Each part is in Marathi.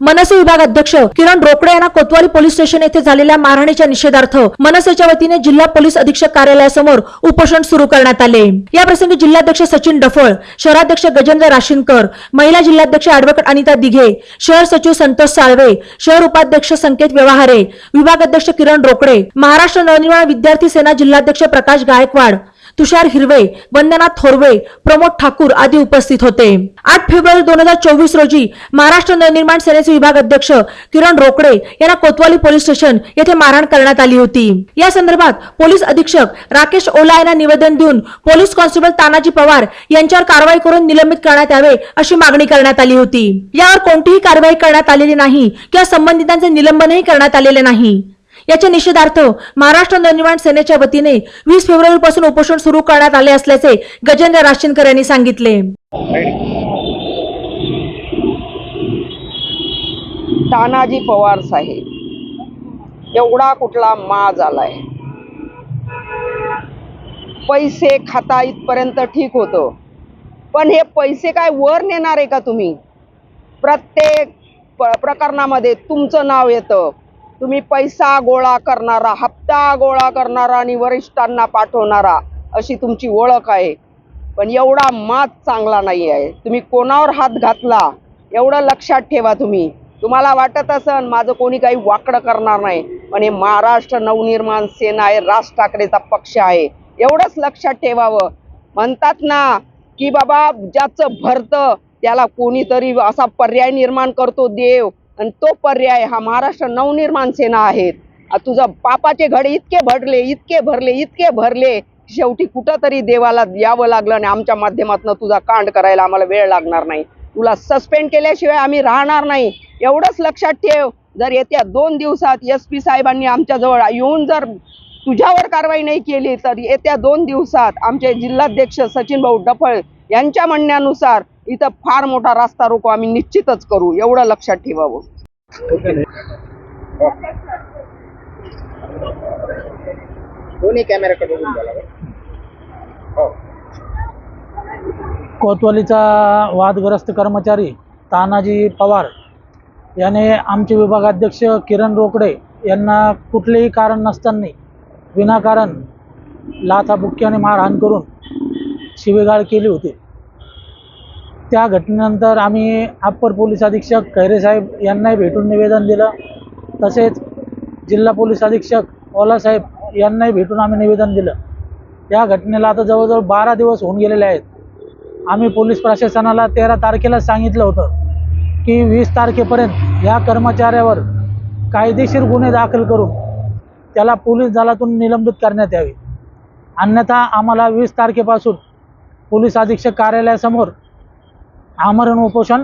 मनसे विभाग अध्यक्ष किरण रोकडे यांना कोतवाली पोलीस स्टेशन येथे झालेल्या मारहाणीच्या निषेधार्थ मनसेच्या वतीने जिल्हा पोलीस अधीक्षक कार्यालयासमोर उपोषण सुरू करण्यात आले. या प्रसंगी जिल्हाध्यक्ष सचिन डफळ शहराध्यक्ष गजेंद्र राशीनकर महिला जिल्हाध्यक्ष अॅडव्होकेट अनिता दिघे शहर सचिव संतोष साळवे शहर उपाध्यक्ष संकेत व्यवहारे विभाग अध्यक्ष किरण रोकडे महाराष्ट्र नवनिर्माण विद्यार्थी सेना जिल्हाध्यक्ष प्रकाश गायकवाड तुषार हिरवे वंदना थोरवे प्रमोद ठाकूर आदी उपस्थित होते. आठ फेब्रुवारी दोन हजार चोवीस रोजी महाराष्ट्र नवनिर्माण सेनेचे विभाग अध्यक्ष किरण रोकडे यांना कोतवाली पोलीस स्टेशन येथे मारहाण करण्यात आली होती. या संदर्भात पोलीस अधीक्षक राकेश ओला यांना निवेदन देऊन पोलीस कॉन्स्टेबल तानाजी पवार यांच्यावर कारवाई करून निलंबित करण्यात यावे अशी मागणी करण्यात आली होती. यावर कोणतीही कारवाई करण्यात आलेली नाही किंवा संबंधितांचे निलंबनही करण्यात आलेले नाही. याच्या निषेधार्थ महाराष्ट्र नवनिर्माण सेनेच्या वतीने वीस फेब्रुवारी पासून उपोषण सुरू करण्यात आले असल्याचे गजेंद्र राशीनकर यांनी सांगितले. तानाजी पवार साहेब एवढा कुठला माज आलाय? पैसे खाता इथपर्यंत ठीक होतं. पण हे पैसे काय वर नेणार आहे का तुम्ही? प्रत्येक प्रकरणामध्ये तुमचं नाव येतं. तुम्ही पैसा गोळा करणारा हप्ता गोळा करणारा आणि वरिष्ठांना पाठवणारा अशी तुमची ओळख आहे. पण एवढा मात चांगला नाही आहे. तुम्ही कोणावर हात घातला एवढं लक्षात ठेवा तुम्ही. तुम्हाला वाटत असन माझं कोणी काही वाकडं करणार नाही. पण हे महाराष्ट्र नवनिर्माण सेना आहे राज ठाकरेचा पक्ष आहे. एवढंच लक्षात ठेवावं. म्हणतात ना की बाबा ज्याचं भरतं त्याला कोणीतरी असा पर्याय निर्माण करतो देव. आणि तो पर्याय हा महाराष्ट्र नवनिर्माण सेना आहेत तुझा तुझं पापाचे घडे इतके भरले इतके भरले इतके भरले शेवटी कुठंतरी देवाला यावं लागलं आणि आमच्या माध्यमातून तुझा कांड करायला आम्हाला वेळ लागणार नाही. तुला सस्पेंड केल्याशिवाय आम्ही राहणार नाही. एवढंच लक्षात ठेव. जर येत्या दोन दिवसात एस पी साहेबांनी आमच्याजवळ येऊन जर तुझ्यावर कारवाई नाही केली तर येत्या दोन दिवसात आमचे जिल्हाध्यक्ष सचिन भाऊ डफळ यांच्या म्हणण्यानुसार इथं फार मोठा रास्ता रोको आम्ही निश्चितच करू. एवढं लक्षात ठेवावं. दोन्ही. हो. कोतवालीचा वादग्रस्त कर्मचारी तानाजी पवार याने आमचे विभागाध्यक्ष किरण रोकडे यांना कुठलेही कारण नसताना विनाकारण लाथाबुक्क्याने मारहाण करून शिवेगाळ केली होती. त्या घटनेनंतर आम्ही अप्पर पोलीस अधीक्षक खैरे साहेब यांनाही भेटून निवेदन दिलं. तसेच जिल्हा पोलीस अधीक्षक ओलासाहेब यांनाही भेटून आम्ही निवेदन दिलं. या घटनेला आता जवळजवळ बारा दिवस होऊन गेलेले आहेत. आम्ही पोलीस प्रशासनाला तेरा तारखेला सांगितलं होतं की वीस तारखेपर्यंत या कर्मचाऱ्यावर कायदेशीर गुन्हे दाखल करून त्याला पोलीस दलातून निलंबित करण्यात यावे. अन्यथा आम्हाला वीस तारखेपासून पोलीस अधीक्षक कार्यालयासमोर आमरण उपोषण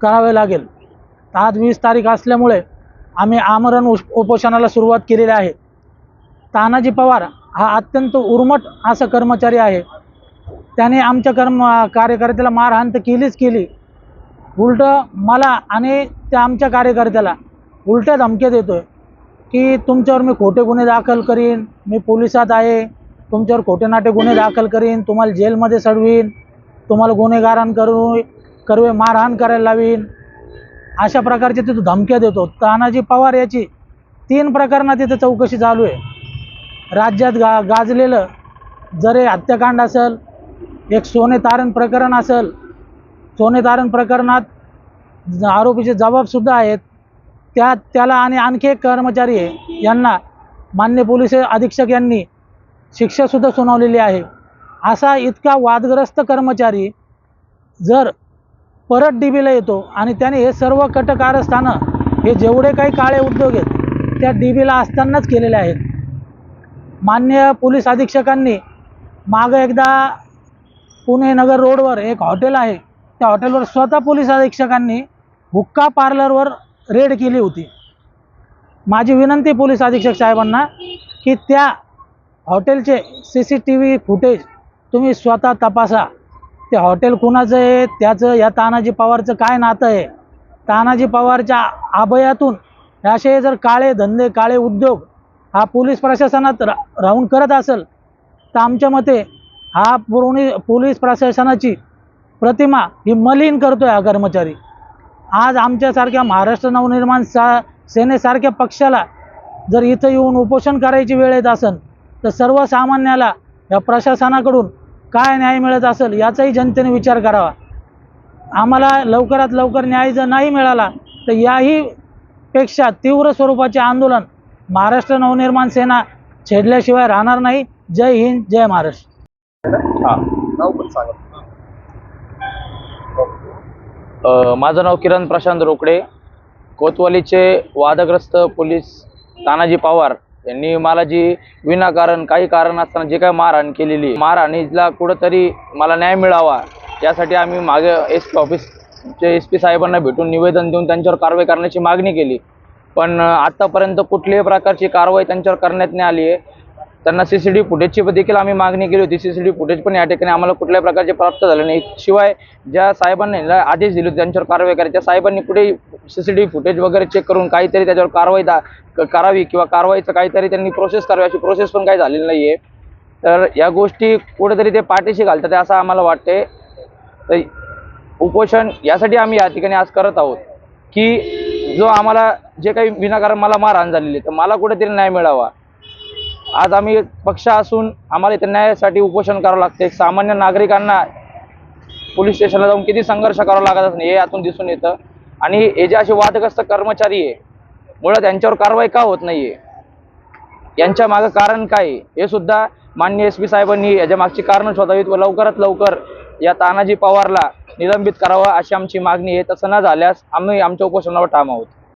करावे लागेल. आज वीस तारीख असल्यामुळे आम्ही आमरण उश- उपोषणाला सुरुवात केलेली आहे. तानाजी पवार हा अत्यंत उर्मट असा कर्मचारी आहे. त्याने आमच्या कर्म कार्यकर्त्याला मारहाण तर केलीच केली. उलटं मला आणि त्या आमच्या कार्यकर्त्याला उलट्या धमक्या देतो आहे की तुमच्यावर मी खोटे गुन्हे दाखल करीन मी पोलिसात आहे तुमच्यावर खोटे नाटे गुन्हे दाखल करीन तुम्हाला जेलमध्ये सडवीन तुम्हाला गुन्हेगारांकडून कर्वे मारहाण करायला लावीन. अशा प्रकारच्या तिथं धमक्या देतो. तानाजी पवार याची तीन प्रकरणं तिथं चौकशी चालू आहे. राज्यात गा गाजलेलं जरे हत्याकांड असेल एक सोने तारण प्रकरण असेल सोने तारण प्रकरणात आरोपीचे जबाबसुद्धा आहेत. त्या त्याला आणि आणखी एक कर्मचारी आहे. यांना मान्य पोलीस अधीक्षक यांनी शिक्षासुद्धा सुनावलेली आहे. असा इतका वादग्रस्त कर्मचारी जर परत डी बीला येतो आणि त्याने हे सर्व कट कारस्थानं हे जेवढे काही काळे उद्योग आहेत त्या डी बीला असतानाच केलेले आहेत. मान्य पोलीस अधीक्षकांनी मागं एकदा पुणे नगर रोडवर एक हॉटेल आहे त्या हॉटेलवर स्वतः पोलीस अधीक्षकांनी हुक्का पार्लरवर रेड केली होती. माझी विनंती पोलीस अधीक्षक साहेबांना की त्या हॉटेलचे C C T V footage तुम्ही स्वतः तपासा. ते हॉटेल कुणाचं आहे? त्याचं या तानाजी पवारचं काय नातं आहे? तानाजी पवारच्या अभयातून असे जर काळे धंदे काळे उद्योग हा पोलीस प्रशासनात रा राहून करत असेल तर आमच्या मते हा पूर्ण पोलीस प्रशासनाची प्रतिमा ही मलिन करतो आहे हा कर्मचारी. आज आमच्यासारख्या महाराष्ट्र नवनिर्माण सा सेनेसारख्या पक्षाला जर इथं येऊन उपोषण करायची वेळ येत असेल तर सर्वसामान्याला या प्रशासनाकडून काय न्याय मिळत असेल याचाही जनतेने विचार करावा. आम्हाला लवकरात लवकर न्याय जर नाही मिळाला तर याही पेक्षा तीव्र स्वरूपाचे आंदोलन महाराष्ट्र नवनिर्माण सेना छेडल्याशिवाय राहणार नाही. जय हिंद जय महाराष्ट्र. नाव पण सांगा. अ, माझं नाव किरण प्रशांत रोकडे. कोतवालीचे वादग्रस्त पोलीस तानाजी पवार यांनी मला जी विनाकारण काही कारण असताना जे काही मारहाण केलेली मारहाणीला कुठंतरी मला न्याय मिळावा यासाठी आम्ही मागे एस पी ऑफिसचे एस पी साहेबांना भेटून निवेदन देऊन त्यांच्यावर कारवाई करण्याची मागणी केली. पण आत्तापर्यंत कुठल्याही प्रकारची कारवाई त्यांच्यावर करण्यात नाही आली आहे. त्यांना सी सी टी फुटेजची देखील आम्ही मागणी केली होती. सी सी टी फुटेज पण या ठिकाणी आम्हाला कुठल्याही प्रकारचे प्राप्त झाले नाही. शिवाय ज्या साहेबांनी आदेश दिले होते त्यांच्यावर कारवाई करायची त्या साहेबांनी कुठेही सी सी टी फुटेज वगैरे चेक करून काहीतरी त्याच्यावर कारवाई दा क- करावी किंवा कारवाईचं काहीतरी त्यांनी प्रोसेस करावी अशी प्रोसेस पण काही झालेली नाही आहे तर या गोष्टी कुठेतरी ते पाठीशी घालतात असं आम्हाला वाटते तर उपोषण यासाठी आम्ही या ठिकाणी आज करत आहोत की जो आम्हाला जे काही विनाकारण मला मारहाण झालेली तर मला कुठेतरी न्याय मिळावा. आज आम्ही पक्ष असून आम्हाला इथे न्यायासाठी उपोषण करावं लागते. सामान्य नागरिकांना पोलीस स्टेशनला जाऊन किती संघर्ष करावा लागत नाही हे यातून दिसून येतं. आणि हे जे असे वादग्रस्त कर्मचारी आहे मुळात यांच्यावर कारवाई का होत नाहीये? यांच्या मागं कारण काय आहे? हे सुद्धा मान्य एस पी साहेबांनी याच्या मागची कारणं शोधावीत व लवकरात लवकर या तानाजी पवारला निलंबित करावं अशी आमची मागणी आहे. तसं न झाल्यास आम्ही आमच्या उपोषणावर ठाम आहोत.